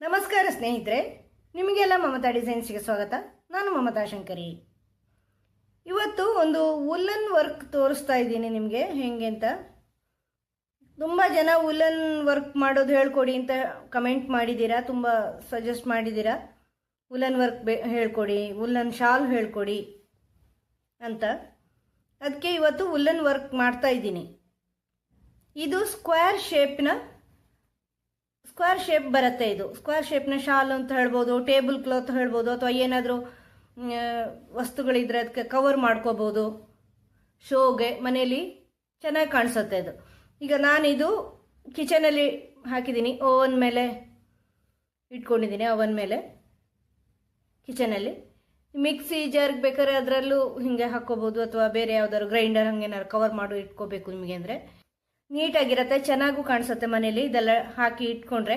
ನಮಸ್ಕಾರ ಸ್ನೇಹಿತರೆ, ನಿಮಗೆಲ್ಲ ಮಮತಾ ಡಿಸೈನ್ಸ್ಗೆ ಸ್ವಾಗತ. ನಾನು ಮಮತಾ ಶಂಕರಿ. ಇವತ್ತು ಒಂದು ವುಲ್ಲನ್ ವರ್ಕ್ ತೋರಿಸ್ತಾ ಇದ್ದೀನಿ ನಿಮಗೆ. ಹೆಂಗೆ ಅಂತ? ತುಂಬ ಜನ ವುಲ್ಲನ್ ವರ್ಕ್ ಮಾಡೋದು ಹೇಳ್ಕೊಡಿ ಅಂತ ಕಮೆಂಟ್ ಮಾಡಿದ್ದೀರಾ? ತುಂಬ ಸಜೆಸ್ಟ್ ಮಾಡಿದ್ದೀರಾ? ವುಲ್ಲನ್ ವರ್ಕ್ ಬೆ ಹೇಳ್ಕೊಡಿ ವುಲ್ಲನ್ ಶಾಲ್ ಹೇಳ್ಕೊಡಿ ಅಂತ. ಅದಕ್ಕೆ ಇವತ್ತು ವುಲ್ಲನ್ ವರ್ಕ್ ಮಾಡ್ತಾ ಇದ್ದೀನಿ. ಇದು ಸ್ಕ್ವೇರ್ ಶೇಪ್ನ ಸ್ಕ್ವೇರ್ ಶೇಪ್ ಬರುತ್ತೆ ಇದು. ಸ್ಕ್ವೇರ್ ಶೇಪ್ನ ಶಾಲ್ ಅಂತ ಹೇಳ್ಬೋದು, ಟೇಬಲ್ ಕ್ಲಾತ್ ಹೇಳ್ಬೋದು, ಅಥವಾ ಏನಾದರೂ ವಸ್ತುಗಳಿದ್ರೆ ಅದಕ್ಕೆ ಕವರ್ ಮಾಡ್ಕೋಬೋದು. ಶೋಗೆ ಮನೆಯಲ್ಲಿ ಚೆನ್ನಾಗಿ ಕಾಣಿಸುತ್ತೆ ಇದು ಈಗ ನಾನಿದು ಕಿಚನಲ್ಲಿ ಹಾಕಿದ್ದೀನಿ, ಓವನ್ ಮೇಲೆ ಇಟ್ಕೊಂಡಿದ್ದೀನಿ, ಓವನ್ ಮೇಲೆ ಕಿಚನಲ್ಲಿ. ಮಿಕ್ಸಿ ಜಾರ್ಗೆ ಬೇಕಾದ್ರೆ ಅದರಲ್ಲೂ ಹಿಂಗೆ ಹಾಕ್ಕೋಬೋದು, ಅಥವಾ ಬೇರೆ ಯಾವ್ದಾದ್ರು ಗ್ರೈಂಡರ್ ಹಂಗೇನಾದ್ರು ಕವರ್ ಮಾಡಿ ಇಟ್ಕೋಬೇಕು ನಿಮಗೆ ಅಂದರೆ. ನೀಟಾಗಿರುತ್ತೆ, ಚೆನ್ನಾಗೂ ಕಾಣಿಸುತ್ತೆ ಮನೇಲಿ ಇದೆಲ್ಲ ಹಾಕಿ ಇಟ್ಕೊಂಡ್ರೆ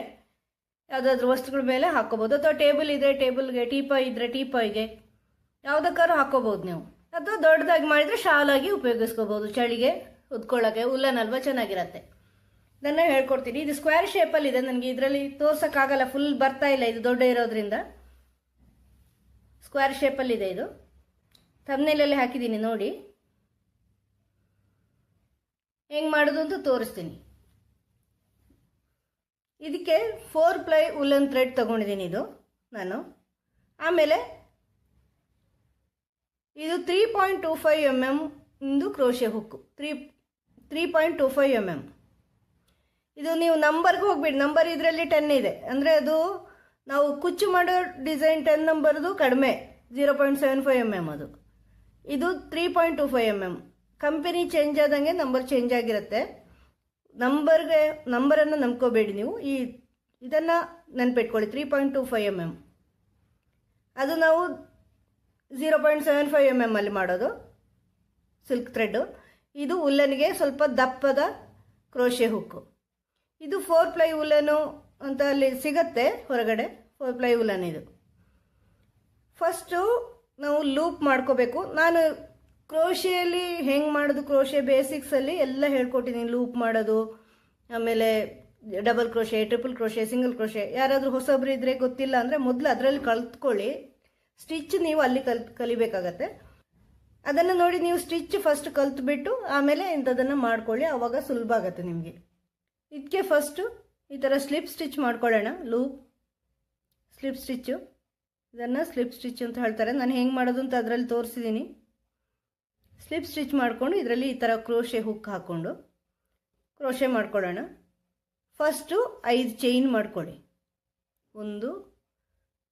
ಯಾವುದಾದ್ರು ವಸ್ತುಗಳ ಮೇಲೆ ಹಾಕೋಬೋದು ಅಥವಾ ಟೇಬಲ್ ಇದ್ದರೆ ಟೇಬಲ್ಗೆ ಟೀಪಾಯ್ ಇದ್ದರೆ ಟೀಪಾಯ್ಗೆ ಯಾವುದಕ್ಕಾದ್ರೂ ಹಾಕೋಬೋದು ನೀವು. ಅಥವಾ ದೊಡ್ಡದಾಗಿ ಮಾಡಿದರೆ ಶಾಲಾಗಿ ಉಪಯೋಗಿಸ್ಕೋಬೋದು. ಚಳಿಗೆ ಉದ್ಕೊಳ್ಳೋಕ್ಕೆ ಉಲ್ಲನಲ್ವ ಚೆನ್ನಾಗಿರತ್ತೆ. ಇದನ್ನು ಹೇಳ್ಕೊಡ್ತೀನಿ. ಇದು ಸ್ಕ್ವೇರ್ ಶೇಪಲ್ಲಿ ಇದೆ. ನನಗೆ ಇದರಲ್ಲಿ ತೋರ್ಸೋಕ್ಕಾಗಲ್ಲ. ಫುಲ್ ಬರ್ತಾ ಇಲ್ಲ. ಇದು ದೊಡ್ಡ ಇರೋದ್ರಿಂದ. ಸ್ಕ್ವೇರ್ ಶೇಪಲ್ಲಿದೆ ಇದು ತಮ್ಮನೇಲಲ್ಲಿ ಹಾಕಿದ್ದೀನಿ ನೋಡಿ. ಹೆಂಗೆ ಮಾಡೋದು ಅಂತ ತೋರಿಸ್ತೀನಿ. ಇದಕ್ಕೆ ಫೋರ್ ಪ್ಲೈ ಉಲನ್ ಥ್ರೆಡ್ ತೊಗೊಂಡಿದ್ದೀನಿ ಇದು ನಾನು. ಆಮೇಲೆ ಇದು three point two five M M ಇಂದು crochet hook. Three three point two five M M ಇದು ನೀವು ನಂಬರ್ಗೆ ಹೋಗ್ಬಿಡಿ. ನಂಬರ್ ಇದರಲ್ಲಿ ಟೆನ್ ಇದೆ. ಅಂದರೆ ಅದು ನಾವು ಕುಚ್ಚು ಮಾಡೋ ಡಿಸೈನ್ ಟೆನ್ ನಂಬರ್ದು ಕಡಿಮೆ. Zero point seven five M M ಅದು. ಇದು three point two five M M company change ಆದಂಗೆ ನಂಬರ್ ಚೇಂಜ್ ಆಗಿರುತ್ತೆ. ನಂಬರ್ಗೆ, ನಂಬರನ್ನು ನಂಬ್ಕೋಬೇಡಿ ನೀವು. ಈ ಇದನ್ನು ನೆನ್ಪಿಟ್ಕೊಳ್ಳಿ three point two five M M ಅದು ನಾವು zero point seven five M M ಅಲ್ಲಿ ಮಾಡೋದು ಸಿಲ್ಕ್ ಥ್ರೆಡ್ಡು ಇದು ಉಲ್ಲನಿಗೆ ಸ್ವಲ್ಪ ದಪ್ಪದ ಕ್ರೋಶೆ ಹುಕ್ಕು. ಇದು ಫೋರ್ ಪ್ಲೈ ಉಲ್ಲನು ಅಂತ ಅಲ್ಲಿ ಸಿಗತ್ತೆ ಹೊರಗಡೆ ಫೋರ್ ಪ್ಲೈ ಉಲ್ಲನ್ ಇದು ಫಸ್ಟು ನಾವು ಲೂಪ್ ಮಾಡ್ಕೋಬೇಕು. ನಾನು ಕ್ರೋಶೆಯಲ್ಲಿ ಹೆಂಗೆ ಮಾಡೋದು? ಕ್ರೋಶೆ ಬೇಸಿಕ್ಸಲ್ಲಿ ಎಲ್ಲ ಹೇಳ್ಕೊಟ್ಟಿದ್ದೀನಿ ಲೂಪ್ ಮಾಡೋದು, ಆಮೇಲೆ double crochet triple crochet single crochet ಯಾರಾದರೂ ಹೊಸಬ್ರು ಇದ್ದರೆ ಗೊತ್ತಿಲ್ಲ ಅಂದರೆ ಮೊದಲು ಅದರಲ್ಲಿ ಕಲ್ತ್ಕೊಳ್ಳಿ ಸ್ಟಿಚ್ ನೀವು ಅಲ್ಲಿ ಕಲ್, ಕಲಿಬೇಕಾಗತ್ತೆ. ಅದನ್ನು ನೋಡಿ ನೀವು ಸ್ಟಿಚ್ ಫಸ್ಟ್ ಕಲ್ತ್ಬಿಟ್ಟು ಆಮೇಲೆ ಇಂಥದನ್ನು ಮಾಡ್ಕೊಳ್ಳಿ. ಆವಾಗ ಸುಲಭ ಆಗುತ್ತೆ ನಿಮಗೆ. ಇದಕ್ಕೆ ಫಸ್ಟು ಈ ಥರ ಸ್ಲಿಪ್ ಸ್ಟಿಚ್ ಮಾಡ್ಕೊಳ್ಳೋಣ. ಲೂಪ್ ಸ್ಲಿಪ್ ಸ್ಟಿಚ್ಚು ಇದನ್ನು ಸ್ಲಿಪ್ ಸ್ಟಿಚ್ ಅಂತ ಹೇಳ್ತಾರೆ. ನಾನು ಹೆಂಗೆ ಮಾಡೋದು ಅಂತ ಅದರಲ್ಲಿ ತೋರಿಸಿದ್ದೀನಿ ಸ್ಲಿಪ್ ಸ್ಟಿಚ್ ಮಾಡಿಕೊಂಡು ಇದರಲ್ಲಿ ಈ ಥರ ಕ್ರೋಶೆ ಹುಕ್ ಹಾಕ್ಕೊಂಡು ಕ್ರೋಶೆ ಮಾಡ್ಕೊಳ್ಳೋಣ. ಫಸ್ಟು ಐದು ಚೈನ್ ಮಾಡ್ಕೊಳ್ಳಿ. ಒಂದು,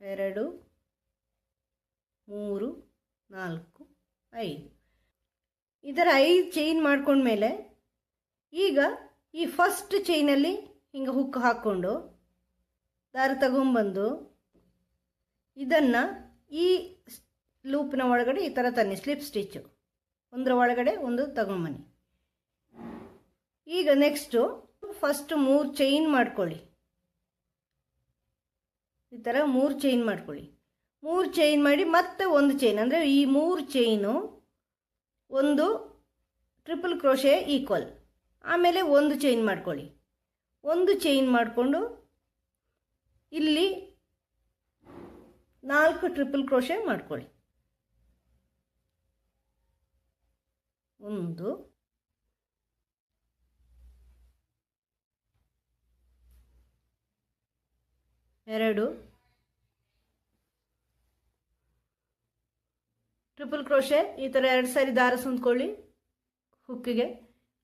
ಎರಡು, ಮೂರು, ನಾಲ್ಕು, ಐದು. ಈ ಥರ ಐದು ಚೈನ್ ಮಾಡಿಕೊಂಡ್ಮೇಲೆ ಈಗ ಈ ಫಸ್ಟ್ ಚೈನಲ್ಲಿ ಹಿಂಗೆ ಹುಕ್ ಹಾಕ್ಕೊಂಡು ದಾರ ತಗೊಂಬಂದು ಇದನ್ನು ಈ ಲೂಪ್ನ ಒಳಗಡೆ ಈ ಥರ ತನ್ನಿ, ಸ್ಲಿಪ್ ಸ್ಟಿಚ್ಚು. ಒಂದರ ಒಳಗಡೆ ಒಂದು ತಗೊಂಬನ್ನಿ. ಈಗ ನೆಕ್ಸ್ಟು ಫಸ್ಟ್ ಮೂರು ಚೈನ್ ಮಾಡ್ಕೊಳ್ಳಿ. ಈ ಥರ ಮೂರು ಚೈನ್ ಮಾಡ್ಕೊಳ್ಳಿ. ಮೂರು ಚೈನ್ ಮಾಡಿ ಮತ್ತೆ ಒಂದು ಚೈನ್ ಅಂದರೆ ಈ ಮೂರು ಚೈನು ಒಂದು ಟ್ರಿಪಲ್ ಕ್ರೋಶೆ ಈಕ್ವಲ್ ಆಮೇಲೆ ಒಂದು ಚೈನ್ ಮಾಡ್ಕೊಳ್ಳಿ. ಒಂದು ಚೈನ್ ಮಾಡಿಕೊಂಡು ಇಲ್ಲಿ ನಾಲ್ಕು ಟ್ರಿಪಲ್ ಕ್ರೋಶೆ ಮಾಡ್ಕೊಳ್ಳಿ. ಒಂದು. ಎರಡು. ಟ್ರಿಪಲ್ ಕ್ರೋಶೆ ಈ ಥರ ಎರಡು ಸಾರಿ ದಾರ ಸುಂದ್ಕೊಳ್ಳಿ ಹುಕ್ಕಿಗೆ.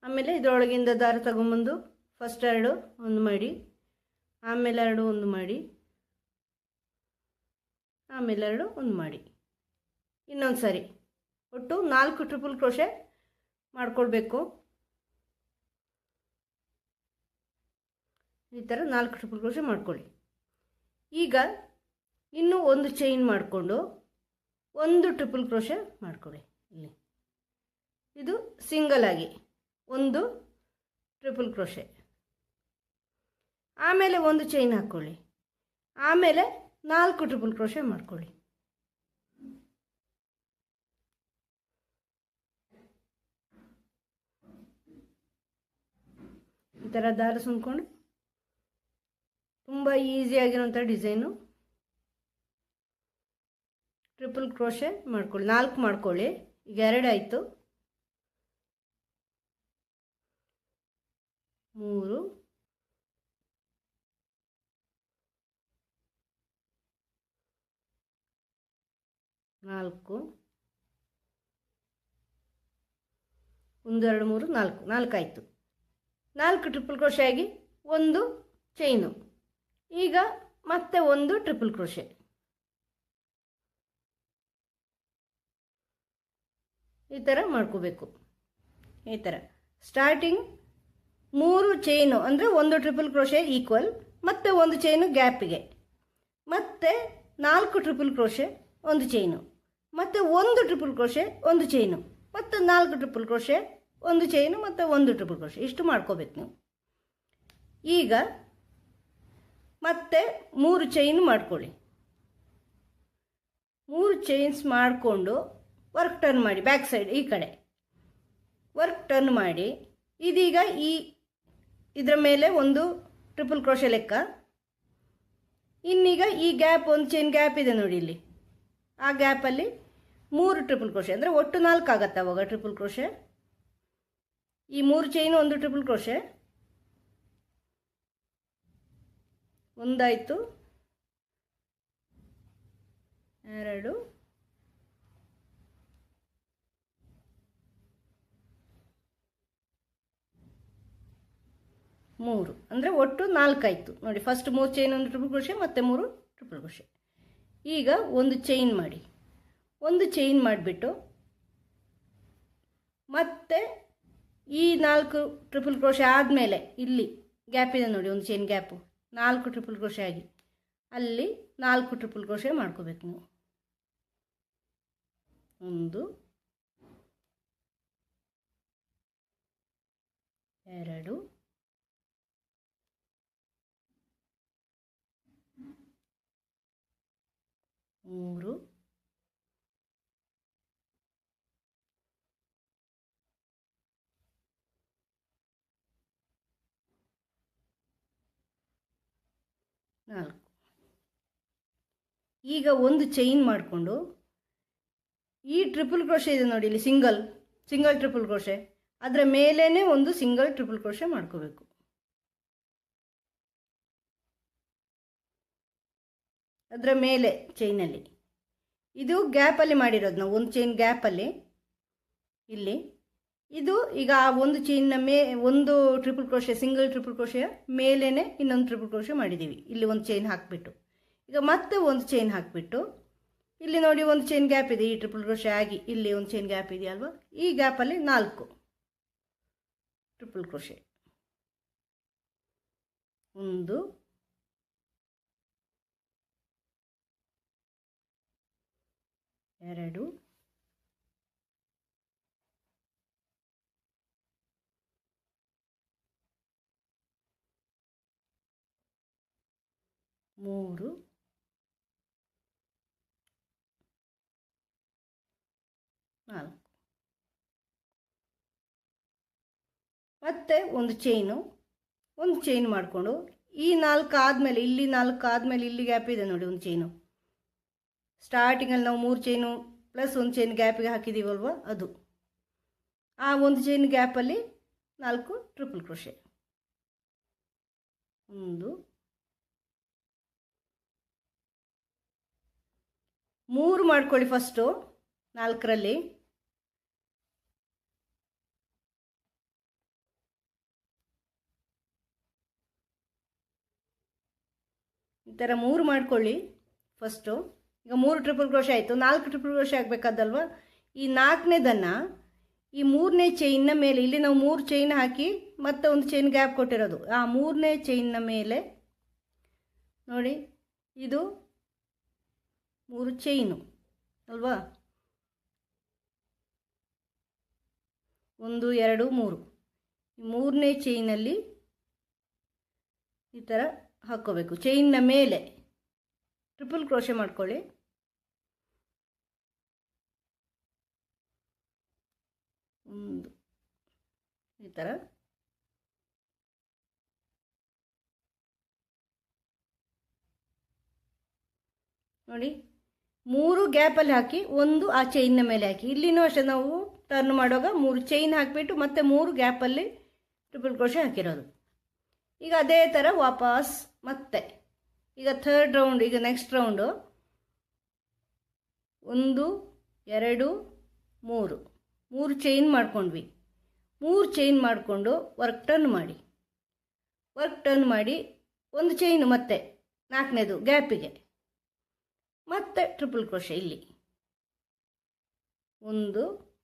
ಆಮೇಲೆ ಇದರೊಳಗಿಂದ ದಾರ ತಗೊಂಬಂದು ಫಸ್ಟ್ ಎರಡು ಒಂದು ಮಾಡಿ, ಆಮೇಲೆ ಎರಡು ಒಂದು ಮಾಡಿ, ಆಮೇಲೆ ಎರಡು ಒಂದು ಮಾಡಿ. ಇನ್ನೊಂದು ಸಾರಿ ಒಟ್ಟು ನಾಲ್ಕು ಟ್ರಿಪಲ್ ಕ್ರೋಶೆ ಮಾಡ್ಕೊಳ್ಬೇಕು. ಈ ಥರ ನಾಲ್ಕು ಟ್ರಿಪಲ್ ಕ್ರೋಶೆ ಮಾಡ್ಕೊಳ್ಳಿ. ಈಗ ಇನ್ನೂ ಒಂದು ಚೈನ್ ಮಾಡಿಕೊಂಡು ಒಂದು ಟ್ರಿಪಲ್ ಕ್ರೋಶೆ ಮಾಡ್ಕೊಳ್ಳಿ ಇಲ್ಲಿ. ಇದು ಸಿಂಗಲ್ ಆಗಿ ಒಂದು ಟ್ರಿಪಲ್ ಕ್ರೋಶೆ ಆಮೇಲೆ ಒಂದು ಚೈನ್ ಹಾಕ್ಕೊಳ್ಳಿ. ಆಮೇಲೆ ನಾಲ್ಕು ಟ್ರಿಪಲ್ ಕ್ರೋಶೆ ಮಾಡ್ಕೊಳ್ಳಿ ಈ ಥರ ದಾರ ಸುಂದ್ಕೊಂಡು ತುಂಬ ಈಸಿಯಾಗಿರೋಂಥ ಡಿಸೈನು ಟ್ರಿಪಲ್ ಕ್ರೋಶೆ ಮಾಡ್ಕೊಳ್ಳಿ. ನಾಲ್ಕು ಮಾಡ್ಕೊಳ್ಳಿ. ಈಗ ಎರಡು ಆಯಿತು. ಮೂರು. ನಾಲ್ಕು. ಒಂದೆರಡು ಮೂರು, ನಾಲ್ಕು. ನಾಲ್ಕು ಆಯಿತು. ನಾಲ್ಕು ಟ್ರಿಪಲ್ ಕ್ರೋಶೆ ಆಗಿ ಒಂದು ಚೈನು ಈಗ ಮತ್ತೆ ಒಂದು ಟ್ರಿಪಲ್ ಕ್ರೋಶೆ ಈ ಥರ ಮಾಡ್ಕೋಬೇಕು. ಈ ಥರ ಸ್ಟಾರ್ಟಿಂಗ್ ಮೂರು ಚೈನು ಅಂದರೆ ಒಂದು ಟ್ರಿಪಲ್ ಕ್ರೋಶೆ ಈಕ್ವಲ್ ಮತ್ತೆ ಒಂದು ಚೈನು ಗ್ಯಾಪಿಗೆ ಮತ್ತೆ ನಾಲ್ಕು ಟ್ರಿಪಲ್ ಕ್ರೋಶೆ ಒಂದು ಚೈನು ಮತ್ತೆ ಒಂದು ಟ್ರಿಪಲ್ ಕ್ರೋಶೆ ಒಂದು ಚೈನು ಮತ್ತು ನಾಲ್ಕು ಟ್ರಿಪಲ್ ಕ್ರೋಶೆ ಒಂದು ಚೈನು ಮತ್ತು ಒಂದು ಟ್ರಿಪಲ್ ಕ್ರೋಶೆ ಇಷ್ಟು ಮಾಡ್ಕೋಬೇಕು ನೀವು. ಈಗ ಮತ್ತೆ ಮೂರು ಚೈನ್ ಮಾಡ್ಕೊಳ್ಳಿ. ಮೂರು ಚೈನ್ಸ್ ಮಾಡಿಕೊಂಡು ವರ್ಕ್ ಟರ್ನ್ ಮಾಡಿ ಬ್ಯಾಕ್ ಸೈಡ್ ಈ ಕಡೆ. ವರ್ಕ್ ಟರ್ನ್ ಮಾಡಿ, ಇದೀಗ ಈ ಇದರ ಮೇಲೆ ಒಂದು ಟ್ರಿಪಲ್ ಕ್ರೋಶೆ ಲೆಕ್ಕ. ಇನ್ನೀಗ ಈ ಗ್ಯಾಪ್ ಒಂದು ಚೈನ್ ಗ್ಯಾಪ್ ಇದೆ ನೋಡಿ ಇಲ್ಲಿ. ಆ ಗ್ಯಾಪಲ್ಲಿ ಮೂರು ಟ್ರಿಪಲ್ ಕ್ರೋಶೆ ಅಂದರೆ ಒಟ್ಟು ನಾಲ್ಕು ಆಗತ್ತೆ ಅವಾಗ ಟ್ರಿಪಲ್ ಕ್ರೋಶೆ ಈ ಮೂರು ಚೈನು ಒಂದು ಟ್ರಿಪಲ್ ಕ್ರೋಶೆ ಒಂದಾಯಿತು. ಎರಡು. ಮೂರು. ಅಂದರೆ ಒಟ್ಟು ನಾಲ್ಕಾಯಿತು. ನೋಡಿ ಫಸ್ಟ್ ಮೂರು ಚೈನ್ ಒಂದು ಟ್ರಿಪಲ್ ಕ್ರೋಶೆ ಮತ್ತು ಮೂರು ಟ್ರಿಪಲ್ ಕ್ರೋಶೆ ಈಗ ಒಂದು ಚೈನ್ ಮಾಡಿ. ಒಂದು ಚೈನ್ ಮಾಡಿಬಿಟ್ಟು ಮತ್ತೆ ಈ ನಾಲ್ಕು ಟ್ರಿಪಲ್ ಕ್ರೋಶೆ ಆದಮೇಲೆ ಇಲ್ಲಿ ಗ್ಯಾಪ್ ಇದೆ ನೋಡಿ, ಒಂದು ಚೈನ್ ಗ್ಯಾಪು ನಾಲ್ಕು ಟ್ರಿಪಲ್ ಕ್ರೋಶೆ ಆಗಿ. ಅಲ್ಲಿ ನಾಲ್ಕು ಟ್ರಿಪಲ್ ಕ್ರೋಶೆ ಮಾಡ್ಕೋಬೇಕು ನೀವು. ಒಂದು, ಎರಡು, ಮೂರು ನಾಲ್ಕು. ಈಗ ಒಂದು ಚೈನ್ ಮಾಡಿಕೊಂಡು, ಈ ಟ್ರಿಪಲ್ ಕ್ರೋಶೆ ಇದೆ ನೋಡಿ ಇಲ್ಲಿ ಸಿಂಗಲ್ ಸಿಂಗಲ್ ಟ್ರಿಪಲ್ ಕ್ರೋಶೆ ಅದರ ಮೇಲೇ ಒಂದು ಸಿಂಗಲ್ ಟ್ರಿಪಲ್ ಕ್ರೋಶೆ ಮಾಡ್ಕೋಬೇಕು. ಅದರ ಮೇಲೆ ಚೈನಲ್ಲಿ ಇದು ಗ್ಯಾಪಲ್ಲಿ ಮಾಡಿರೋದು ನಾವು, ಒಂದು ಚೈನ್ ಗ್ಯಾಪಲ್ಲಿ ಇಲ್ಲಿ. ಇದು ಈಗ ಆ ಒಂದು ಚೈನ್ನ ಮೇ, ಒಂದು ಟ್ರಿಪಲ್ ಕ್ರೋಶೆ ಸಿಂಗಲ್ ಟ್ರಿಪಲ್ ಕ್ರೋಶೆಯ ಮೇಲೇ ಇನ್ನೊಂದು ಟ್ರಿಪಲ್ ಕ್ರೋಶೆ ಮಾಡಿದ್ದೀವಿ ಇಲ್ಲಿ ಒಂದು ಚೈನ್ ಹಾಕಿಬಿಟ್ಟು. ಈಗ ಮತ್ತೆ ಒಂದು ಚೈನ್ ಹಾಕಿಬಿಟ್ಟು, ಇಲ್ಲಿ ನೋಡಿ ಒಂದು ಚೈನ್ ಗ್ಯಾಪ್ ಇದೆ. ಈ ಟ್ರಿಪಲ್ ಕ್ರೋಶೆ ಆಗಿ ಇಲ್ಲಿ ಒಂದು ಚೈನ್ ಗ್ಯಾಪ್ ಇದೆಯಲ್ವಾ ಈ ಗ್ಯಾಪಲ್ಲಿ ನಾಲ್ಕು. ಟ್ರಿಪಲ್ ಕ್ರೋಶೆ ಒಂದು, ಎರಡು ಮೂರು. ನಾಲ್ಕು. ಮತ್ತೆ ಒಂದು ಚೈನು ಒಂದು ಚೈನ್ ಮಾಡಿಕೊಂಡು, ಈ ನಾಲ್ಕು ಆದಮೇಲೆ, ಇಲ್ಲಿ ನಾಲ್ಕು ಆದಮೇಲೆ ಇಲ್ಲಿ ಗ್ಯಾಪ್ ಇದೆ ನೋಡಿ ಒಂದು ಚೈನು ಸ್ಟಾರ್ಟಿಂಗಲ್ಲಿ ನಾವು ಮೂರು ಚೈನು ಪ್ಲಸ್ ಒಂದು ಚೈನ್ ಗ್ಯಾಪಿಗೆ ಹಾಕಿದ್ದೀವಲ್ವ ಅದು. ಆ ಒಂದು ಚೈನ್ ಗ್ಯಾಪಲ್ಲಿ ನಾಲ್ಕು ಟ್ರಿಪಲ್ ಕ್ರೋಶೆ ಒಂದು. ಮೂರು ಮಾಡ್ಕೊಳ್ಳಿ ಫಸ್ಟು ನಾಲ್ಕರಲ್ಲಿ. ಈ ಥರ ಮೂರು ಮಾಡ್ಕೊಳ್ಳಿ ಫಸ್ಟು ಈಗ ಮೂರು ಟ್ರಿಪಲ್ ಕ್ರೋಶೆ ಆಯಿತು. ನಾಲ್ಕು ಟ್ರಿಪಲ್ ಕ್ರೋಶೆ ಆಗಬೇಕಾದಲ್ವ? ಈ ನಾಲ್ಕನೇದನ್ನು ಈ ಮೂರನೇ ಚೈನ್ನ ಮೇಲೆ, ಇಲ್ಲಿ ನಾವು ಮೂರು ಚೈನ್ ಹಾಕಿ ಮತ್ತೆ ಒಂದು ಚೈನ್ ಗ್ಯಾಪ್ ಕೊಟ್ಟಿರೋದು. ಆ ಮೂರನೇ ಚೈನ್ನ ಮೇಲೆ ನೋಡಿ, ಇದು ಮೂರು ಚೈನು ಅಲ್ವಾ? ಒಂದು, ಎರಡು, ಮೂರು. ಮೂರನೇ ಚೈನಲ್ಲಿ ಈ ಥರ ಹಾಕ್ಕೋಬೇಕು. ಚೈನ್ನ ಮೇಲೆ ಟ್ರಿಪಲ್ ಕ್ರೋಶೆ ಮಾಡ್ಕೊಳ್ಳಿ. ಒಂದು, ಈ ಥರ ನೋಡಿ ಮೂರು ಗ್ಯಾಪಲ್ಲಿ ಹಾಕಿ ಒಂದು ಆ ಚೈನ್ನ ಮೇಲೆ ಹಾಕಿ. ಇಲ್ಲಿನೂ ಅಷ್ಟೇ ನಾವು ಟರ್ನ್ ಮಾಡುವಾಗ ಮೂರು ಚೈನ್ ಹಾಕಿಬಿಟ್ಟು ಮತ್ತೆ ಮೂರು ಗ್ಯಾಪಲ್ಲಿ ಟ್ರಿಪಲ್ ಕ್ರೋಶೆ ಹಾಕಿರೋದು. ಈಗ ಅದೇ ಥರ ವಾಪಸ್ ಮತ್ತೆ. ಈಗ ಥರ್ಡ್ ರೌಂಡ್ ಈಗ ನೆಕ್ಸ್ಟ್ ರೌಂಡು ಒಂದು, ಎರಡು, ಮೂರು. ಮೂರು ಚೈನ್ ಮಾಡ್ಕೊಂಡ್ವಿ. ಮೂರು ಚೈನ್ ಮಾಡಿಕೊಂಡು ವರ್ಕ್ ಟರ್ನ್ ಮಾಡಿ. ವರ್ಕ್ ಟರ್ನ್ ಮಾಡಿ ಒಂದು ಚೈನು ಮತ್ತೆ ನಾಲ್ಕನೇದು ಗ್ಯಾಪಿಗೆ. ಮತ್ತೆ ಟ್ರಿಪಲ್ ಕ್ರೋಶ ಇಲ್ಲಿ. ಒಂದು,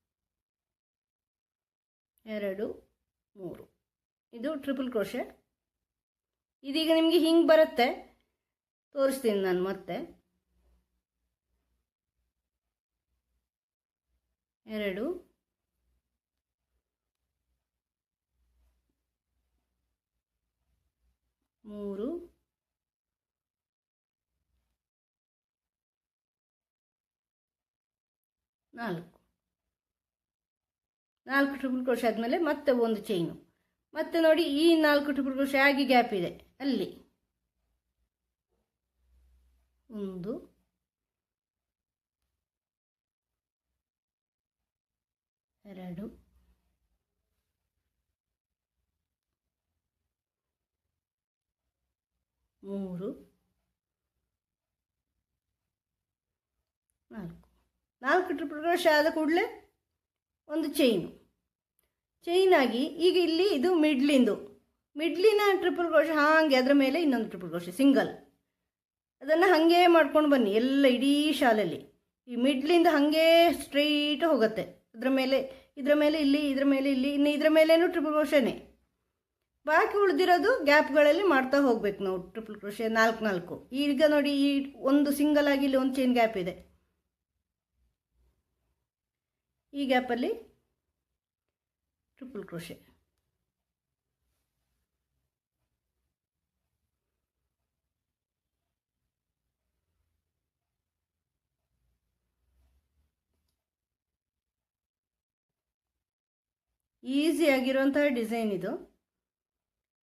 ಎರಡು, ಮೂರು. ಇದು ಟ್ರಿಪಲ್ ಕ್ರೋಶ ಇದೀಗ ನಿಮಗೆ ಹಿಂಗೆ ಬರುತ್ತೆ. ತೋರಿಸ್ತೀನಿ ನಾನು ಮತ್ತೆ. ಎರಡು, ಮೂರು ನಾಲ್ಕು. ನಾಲ್ಕು ಟ್ರಿಪಲ್ ಕ್ರೋಶ ಆದಮೇಲೆ ಮತ್ತೆ ಒಂದು ಚೈನು ಮತ್ತೆ ನೋಡಿ ಈ ನಾಲ್ಕು ಟ್ರಿಪಲ್ ಕ್ರೋಶ ಆಗಿ ಗ್ಯಾಪ್ ಇದೆ. ಅಲ್ಲಿ. ಒಂದು. ಎರಡು. ಮೂರು. ನಾಲ್ಕು. ನಾಲ್ಕು ಟ್ರಿಪಲ್ ಆದ ಕೂಡಲೇ ಒಂದು ಚೈನು ಚೈನ್ ಆಗಿ ಈಗ ಇಲ್ಲಿ ಇದು ಮಿಡ್ಲಿಂದು ಮಿಡ್ಲಿನ ಟ್ರಿಪಲ್ ಕ್ರೋಶೆ ಹಾಗೆ ಅದರ ಮೇಲೆ ಇನ್ನೊಂದು ಟ್ರಿಪಲ್ ಕ್ರೋಶೆ ಸಿಂಗಲ್ ಅದನ್ನು ಹಾಗೆ ಮಾಡ್ಕೊಂಡು ಬನ್ನಿ, ಎಲ್ಲ ಇಡೀ ಶಾಲಲ್ಲಿ ಈ ಮಿಡ್ಲಿಂದ ಹಾಗೆ ಸ್ಟ್ರೈಟ್ ಹೋಗುತ್ತೆ. ಅದರ ಮೇಲೆ, ಇದರ ಮೇಲೆ ಇಲ್ಲಿ, ಇದರ ಮೇಲೆ ಇಲ್ಲಿ, ಇನ್ನು ಇದರ ಮೇಲೇನು ಟ್ರಿಪಲ್ ಕ್ರೋಶೆನೇ ಬಾಕಿ ಉಳಿದಿರೋದು ಗ್ಯಾಪ್ಗಳಲ್ಲಿ ಮಾಡ್ತಾ ಹೋಗ್ಬೇಕು ನಾವು ಟ್ರಿಪಲ್ ಕ್ರೋಶೆ ನಾಲ್ಕು ನಾಲ್ಕು. ಈಗ ನೋಡಿ ಈ ಒಂದು ಸಿಂಗಲ್ ಆಗಿ ಇಲ್ಲಿ ಒಂದು ಚೈನ್ ಗ್ಯಾಪ್ ಇದೆ. ಈ ಗ್ಯಾಪಲ್ಲಿ ಟ್ರಿಪಲ್ ಕ್ರೋಶೆ ಈಸಿ ಆಗಿರುವಂತಹ ಡಿಸೈನ್ ಇದು.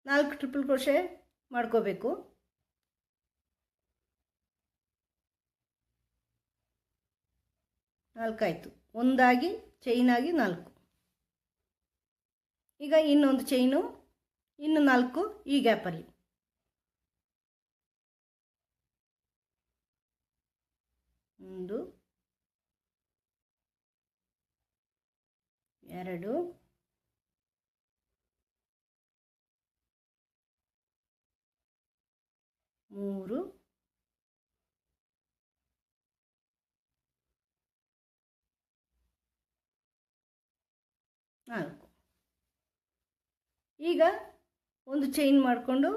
ನಾಲ್ಕು ಟ್ರಿಪಲ್ ಕ್ರೋಶೆ ಮಾಡ್ಕೋಬೇಕು. ನಾಲ್ಕಾಯಿತು. ಒಂದಾಗಿ ಚೈನ್ ಆಗಿ ನಾಲ್ಕು. ಈಗ ಇನ್ನೊಂದು ಚೈನು ಇನ್ನು ನಾಲ್ಕು ಈ ಗ್ಯಾಪಲ್ಲಿ ಒಂದು ಎರಡು ಮೂರು ನಾಲ್ಕು. ಈಗ ಒಂದು ಚೈನ್ ಮಾಡಿಕೊಂಡು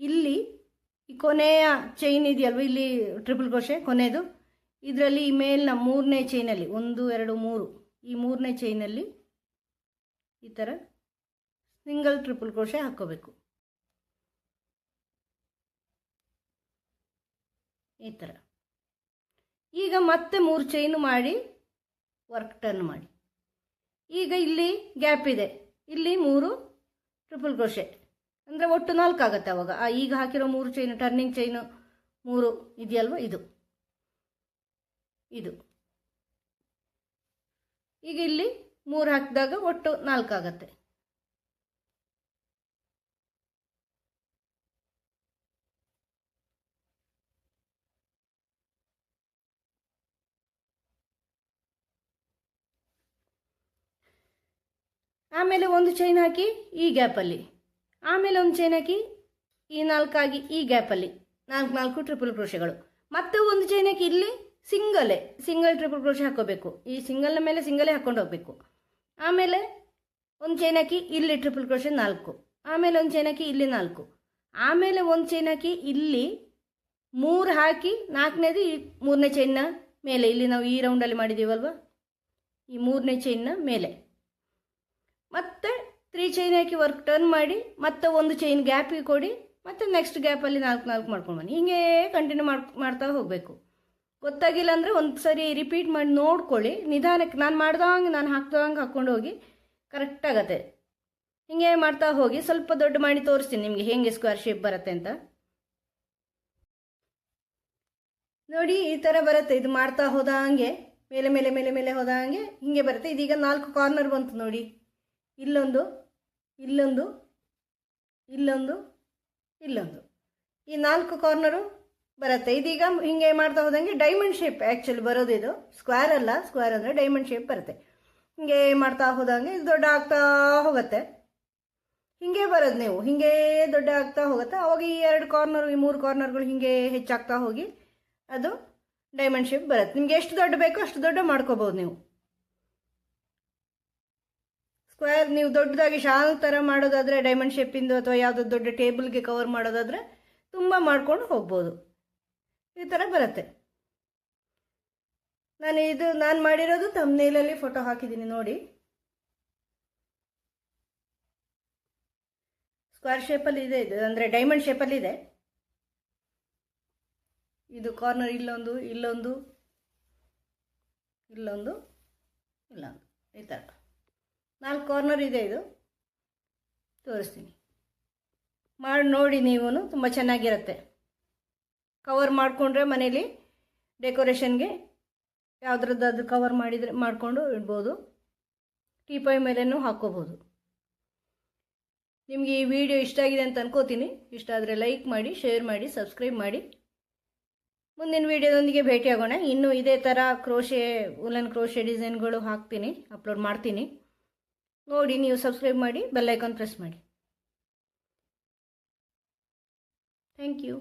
ಇಲ್ಲಿ ಈ ಕೊನೆಯ ಚೈನ್ ಇದೆಯಲ್ವ? ಇಲ್ಲಿ ಟ್ರಿಪಲ್ ಕೋಶೆ ಕೊನೆಯದು ಇದರಲ್ಲಿ ಈ ಮೇಲಿನ ಮೂರನೇ ಚೈನಲ್ಲಿ ಒಂದು, ಎರಡು, ಮೂರು. ಈ ಮೂರನೇ ಚೈನಲ್ಲಿ ಈ ಥರ ಸಿಂಗಲ್ ಟ್ರಿಪಲ್ ಕ್ರೋಶೆ ಹಾಕ್ಕೋಬೇಕು. ಈ ಥರ ಈಗ ಮತ್ತೆ ಮೂರು ಚೈನು ಮಾಡಿ ವರ್ಕ್ ಟರ್ನ್ ಮಾಡಿ. ಈಗ ಇಲ್ಲಿ ಗ್ಯಾಪ್ ಇದೆ. ಇಲ್ಲಿ ಮೂರು ಟ್ರಿಪಲ್ ಕ್ರೋಶೆ. ಅಂದರೆ ಒಟ್ಟು ನಾಲ್ಕು ಆಗುತ್ತೆ ಅವಾಗ. ಆ ಈಗ ಹಾಕಿರೋ ಮೂರು ಚೈನು ಟರ್ನಿಂಗ್ ಚೈನು ಮೂರು ಇದೆಯಲ್ವ? ಇದು. ಇದು. ಈಗ ಇಲ್ಲಿ ಮೂರು ಹಾಕಿದಾಗ ಒಟ್ಟು ನಾಲ್ಕು ಆಗುತ್ತೆ. ಆಮೇಲೆ ಒಂದು ಚೈನ್ ಹಾಕಿ ಈ ಗ್ಯಾಪಲ್ಲಿ ಆಮೇಲೆ ಒಂದು ಚೈನ್ ಹಾಕಿ ಈ ನಾಲ್ಕಾಗಿ ಈ ಗ್ಯಾಪಲ್ಲಿ ನಾಲ್ಕು ನಾಲ್ಕು ಟ್ರಿಪಲ್ ಕ್ರೋಶೆಗಳು ಮತ್ತೆ ಒಂದು ಚೈನ್ ಹಾಕಿ ಇಲ್ಲಿ ಸಿಂಗಲೇ ಸಿಂಗಲ್ ಟ್ರಿಪಲ್ ಕ್ರೋಶೆ ಹಾಕೋಬೇಕು. ಈ ಸಿಂಗಲ್ನ ಮೇಲೆ ಸಿಂಗಲೇ ಹಾಕ್ಕೊಂಡು ಹೋಗಬೇಕು. ಆಮೇಲೆ ಒಂದು ಚೈನ್ ಹಾಕಿ ಇಲ್ಲಿ ಟ್ರಿಪಲ್ ಕ್ರೋಶೆ ನಾಲ್ಕು. ಆಮೇಲೆ ಒಂದು ಚೈನ್ ಹಾಕಿ ಇಲ್ಲಿ ನಾಲ್ಕು. ಆಮೇಲೆ ಒಂದು ಚೈನ್ ಹಾಕಿ ಇಲ್ಲಿ ಮೂರು ಹಾಕಿ ನಾಲ್ಕನೇದು ಈ ಮೂರನೇ ಚೈನ್ನ ಮೇಲೆ. ಇಲ್ಲಿ ನಾವು ಈ ರೌಂಡಲ್ಲಿ ಮಾಡಿದ್ದೀವಲ್ವ ಈ ಮೂರನೇ ಚೈನ್ನ ಮೇಲೆ. ಮತ್ತೆ ತ್ರೀ ಚೈನ್ ಹಾಕಿ ವರ್ಕ್ ಟರ್ನ್ ಮಾಡಿ, ಮತ್ತೆ ಒಂದು ಚೈನ್ ಗ್ಯಾಪಿಗೆ ಕೊಡಿ, ಮತ್ತೆ ನೆಕ್ಸ್ಟ್ ಗ್ಯಾಪಲ್ಲಿ ನಾಲ್ಕು ನಾಲ್ಕು ಮಾಡ್ಕೊಂಡು ಬನ್ನಿ. ಹಿಂಗೆ ಕಂಟಿನ್ಯೂ ಮಾಡಿ, ಮಾಡ್ತಾ ಹೋಗಬೇಕು. ಗೊತ್ತಾಗಿಲ್ಲ ಅಂದರೆ ಒಂದು ಸರಿ ರಿಪೀಟ್ ಮಾಡಿ ನೋಡ್ಕೊಳ್ಳಿ. ನಿಧಾನಕ್ಕೆ ನಾನು ಮಾಡ್ದಂಗೆ, ನಾನು ಹಾಕ್ದಂಗೆ ಹಾಕ್ಕೊಂಡು ಹೋಗಿ ಕರೆಕ್ಟ್ ಆಗತ್ತೆ. ಹಿಂಗೆ ಮಾಡ್ತಾ ಹೋಗಿ, ಸ್ವಲ್ಪ ದೊಡ್ಡ ಮಾಡಿ ತೋರಿಸ್ತೀನಿ ನಿಮಗೆ ಹೇಗೆ ಸ್ಕ್ವೇರ್ ಶೇಪ್ ಬರುತ್ತೆ ಅಂತ. ನೋಡಿ, ಈ ಥರ ಬರುತ್ತೆ. ಇದು ಮಾಡ್ತಾ ಹೋದಂಗೆ, ಮೇಲೆ ಮೇಲೆ ಮೇಲೆ ಮೇಲೆ ಹೋದಂಗೆ ಹಿಂಗೆ ಬರುತ್ತೆ. ಇದೀಗ ನಾಲ್ಕು ಕಾರ್ನರ್ ಬಂತು ನೋಡಿ. ಇಲ್ಲೊಂದು ಇಲ್ಲೊಂದು ಇಲ್ಲೊಂದು ಇಲ್ಲೊಂದು. ಈ ನಾಲ್ಕು ಕಾರ್ನರು ಬರುತ್ತೆ. ಇದೀಗ ಹಿಂಗೆ ಮಾಡ್ತಾ ಹೋದಂಗೆ ಡೈಮಂಡ್ ಶೇಪ್ ಆ್ಯಕ್ಚುಲಿ ಬರೋದು ಇದು. ಸ್ಕ್ವೇರ್ ಅಲ್ಲ ಸ್ಕ್ವೇರ್ ಅಂದರೆ ಡೈಮಂಡ್ ಶೇಪ್ ಬರುತ್ತೆ. ಹಿಂಗೆ ಮಾಡ್ತಾ ಹೋದಂಗೆ ಇದು ದೊಡ್ಡ ಆಗ್ತಾ ಹೋಗುತ್ತೆ. ಹಿಂಗೆ ಬರೋದು ನೀವು. ಹಿಂಗೆ ದೊಡ್ಡ ಆಗ್ತಾ ಹೋಗುತ್ತೆ. ಅವಾಗ ಈ ಎರಡು ಕಾರ್ನರ್ ಈ ಮೂರು ಕಾರ್ನರ್ಗಳು ಹಿಂಗೆ ಹೆಚ್ಚಾಗ್ತಾ ಹೋಗಿ ಅದು ಡೈಮಂಡ್ ಶೇಪ್ ಬರುತ್ತೆ. ನಿಮ್ಗೆ ಎಷ್ಟು ದೊಡ್ಡ ಬೇಕೋ ಅಷ್ಟು ದೊಡ್ಡ ಮಾಡ್ಕೋಬೋದು ನೀವು. ಸ್ಕ್ವೇರ್, ನೀವು ದೊಡ್ಡದಾಗಿ ಶಾಲ್ ಥರ ಮಾಡೋದಾದರೆ ಡೈಮಂಡ್ ಶೇಪಿಂದು ಅಥವಾ ಯಾವುದೋ ದೊಡ್ಡ ಟೇಬಲ್ಗೆ ಕವರ್ ಮಾಡೋದಾದರೆ ತುಂಬ ಮಾಡ್ಕೊಂಡು ಹೋಗ್ಬೋದು. ಈ ಥರ ಬರುತ್ತೆ. ನಾನು ಇದು, ನಾನು ಮಾಡಿರೋದು ತಮ್ಮನೇಲಲ್ಲಿ ಫೋಟೋ ಹಾಕಿದ್ದೀನಿ ನೋಡಿ. ಸ್ಕ್ವೇರ್ ಶೇಪಲ್ಲಿ ಇದೆ ಇದು, ಅಂದರೆ ಡೈಮಂಡ್ ಶೇಪಲ್ಲಿ ಇದೆ. ಇದು ಕಾರ್ನರ್ ಇಲ್ಲೊಂದು ಇಲ್ಲೊಂದು ಇಲ್ಲೊಂದು ಇಲ್ಲೊಂದು. ಈ ಥರ ನಾಲ್ಕು ಕಾರ್ನರ್ ಇದೆ ಇದು. ತೋರಿಸ್ತೀನಿ. ಮಾಡಿ, ನೋಡಿ ನೀವು ತುಂಬ ಚೆನ್ನಾಗಿರುತ್ತೆ. ಕವರ್ ಮಾಡಿಕೊಂಡ್ರೆ ಮನೇಲಿ ಡೆಕೋರೇಷನ್ಗೆ ಯಾವುದ್ರದ್ದಾದ್ರೂ ಕವರ್ ಮಾಡಿದರೆ, ಮಾಡಿಕೊಂಡು ಇಡ್ಬೋದು. ಟೀಪಾಯ್ ಮೇಲೆನೂ ಹಾಕ್ಕೋಬೋದು ನಿಮಗೆ ಈ ವಿಡಿಯೋ ಇಷ್ಟ ಆಗಿದೆ ಅಂತ ಅನ್ಕೋತೀನಿ. ಇಷ್ಟ ಆದರೆ ಲೈಕ್ ಮಾಡಿ ಶೇರ್ ಮಾಡಿ ಸಬ್ಸ್ಕ್ರೈಬ್ ಮಾಡಿ. ಮುಂದಿನ ವಿಡಿಯೋದೊಂದಿಗೆ ಭೇಟಿಯಾಗೋಣ. ಇನ್ನೂ ಇದೇ ಥರ ಕ್ರೋಶೆ ಉಲನ್ ಕ್ರೋಶೆ ಡಿಸೈನ್ಗಳು ಹಾಕ್ತೀನಿ ಅಪ್ಲೋಡ್ ಮಾಡ್ತೀನಿ. ನೋಡಿ ನೀವು ಸಬ್ಸ್ಕ್ರೈಬ್ ಮಾಡಿ ಬೆಲ್ ಐಕಾನ್ ಪ್ರೆಸ್ ಮಾಡಿ. Thank you